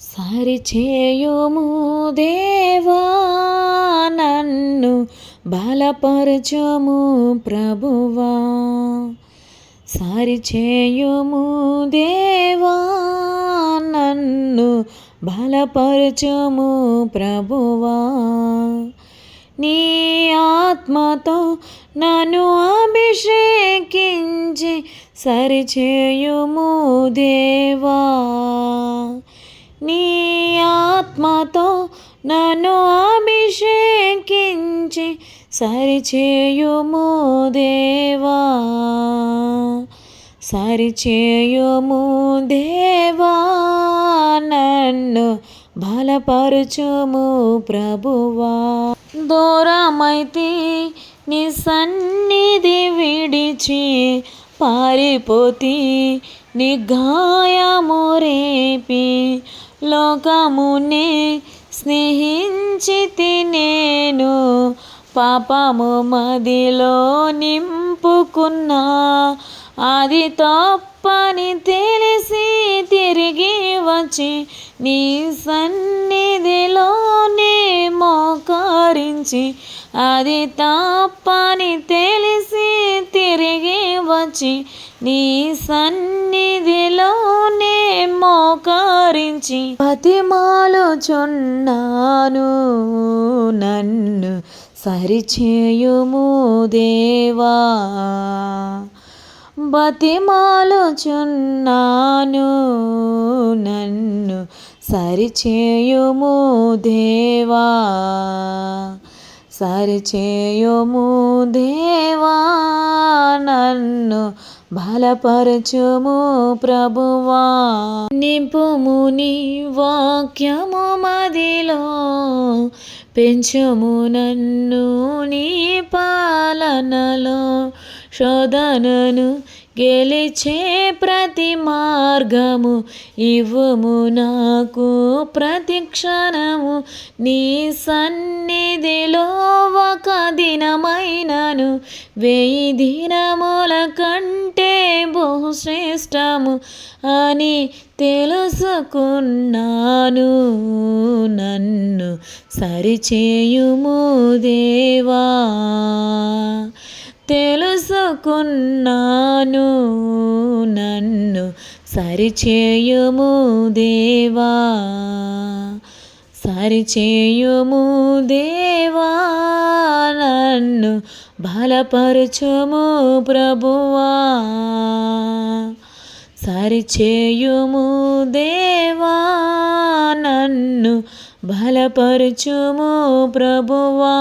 సరిచేయుము దేవా నన్ను బలపరచము ప్రభువా. సరిచేయుము దేవా నన్ను బలపరచము ప్రభువా. నీ ఆత్మతో నన్ను అభిషేకించి సరిచేయుము దేవా. నన్ను అభిషేకించి సరిచేయుము దేవా. సరిచేయుము దేవా. నన్ను బలపరుచుము ప్రభువా. దూరమైతే నీ సన్నిధి విడిచి పారిపోతి నీ గాయము రేపి లోకమునే స్నేహించితి నేను పాపము మదిలో నింపుకున్నా. అది తప్పని తెలిసి తిరిగి వచ్చి నీ సన్నిధిలోనే మోకరించి అది తప్పని తెలిసి తిరిగి వచ్చి నీ సన్ని మోకరించి బతిమాలుచున్నాను నన్ను సరిచేయుము దేవా. బతిమాలుచున్నాను నన్ను సరిచేయుము దేవా. సరిచేయుము దేవా నన్ను బలపరచుము ప్రభువా. నింపుము నీ వాక్యము మదిలో. పెంచుము నన్ను నీ పాలనలో. శోధనను గెలిచే ప్రతి మార్గము ఇవ్వము నాకు. ప్రతి క్షణము నీ సన్నిధిలో వెయ్యి దినముల కంటే బహుశ్రేష్టము అని తెలుసుకున్నాను. నన్ను సరిచేయుము దేవా. తెలుసుకున్నాను. నన్ను సరిచేయుము దేవా. సరిచేయుము దేవా. నన్ను బలపరచుము ప్రభువా. సరిచేయుము దేవా నన్ను బలపరచుము ప్రభువా.